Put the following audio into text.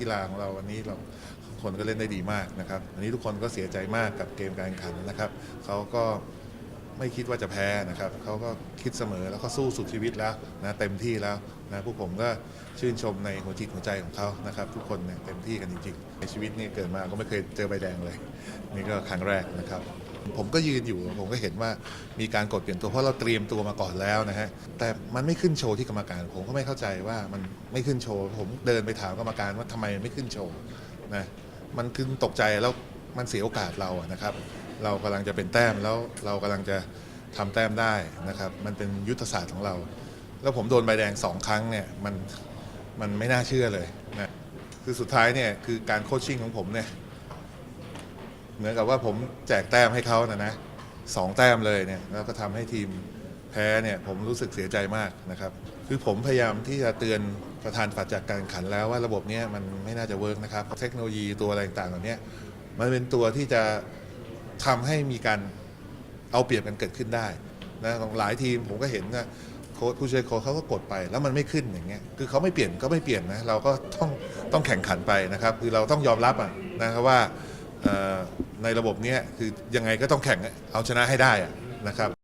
กีฬาของเราวันนี้เราคนก็เล่นได้ดีมากนะครับอันนี้ทุกคนก็เสียใจมากกับเกมการแข่งขันนะครับเขาก็ ไม่คิดว่าจะแพ้นะครับเขาก็คิดเสมอแล้วก็สู้สุดชีวิตแล้วนะเต็มที่แล้วนะพวกผมก็ชื่นชมในหัวจิตหัวใจของเขานะครับ ทุกคนเนี่ยเต็มที่กันจริงๆ ในชีวิตนี่เกิดมาก็ไม่เคยเจอใบแดงเลย นี่ก็ครั้งแรกนะครับ ผมก็ยืนอยู่ผมก็เห็นว่ามีการกดเปลี่ยนตัวเพราะเราเตรียมตัวมาก่อนแล้วนะฮะแต่มันไม่ขึ้นโชว์ที่กรรมการ ผมก็ไม่เข้าใจว่ามันไม่ขึ้นโชว์ผมเดินไปถามกรรมการว่าทำไมไม่ขึ้นโชว์นะมันคือตกใจแล้ว มันเสียโอกาสเราอะนะครับ เรากำลังจะเป็นแต้มแล้วเรากำลังจะทำแต้มได้นะครับ มันเป็นยุทธศาสตร์ของเรา แล้วผมโดนใบแดงสองครั้งเนี่ยมันมันไม่น่าเชื่อเลยนะคือสุดท้ายเนี่ยคือการโคชชิ่งของผมเนี่ย เหมือนกับว่าผมแจกแต้มให้เขานะนะสองแต้มเลยเนี่ยแล้วก็ทำให้ทีมแพ้เนี่ยผมรู้สึกเสียใจมากนะครับ คือผมพยายามที่จะเตือนประธานฝ่ายจัดการแข่งขันแล้วว่าระบบเนี้ยมันไม่น่าจะเวิร์กนะครับ เทคโนโลยีตัวอะไรต่างๆเหล่านี้ มันเป็นตัวที่จะทำให้มีการเอาเปรียบกันเกิดขึ้นได้นะของหลายทีมผมก็เห็นนะโค้ชผู้ช่วยโค้ชเขาก็กดไปแล้วมันไม่ขึ้นอย่างเงี้ยคือเขาไม่เปลี่ยนก็ไม่เปลี่ยนนะเราก็ต้องต้องแข่งขันไปนะครับ คือเราต้องยอมรับอะนะครับว่าในระบบเนี้ยคือยังไงก็ต้องแข่งเอาชนะให้ได้ะนะครับ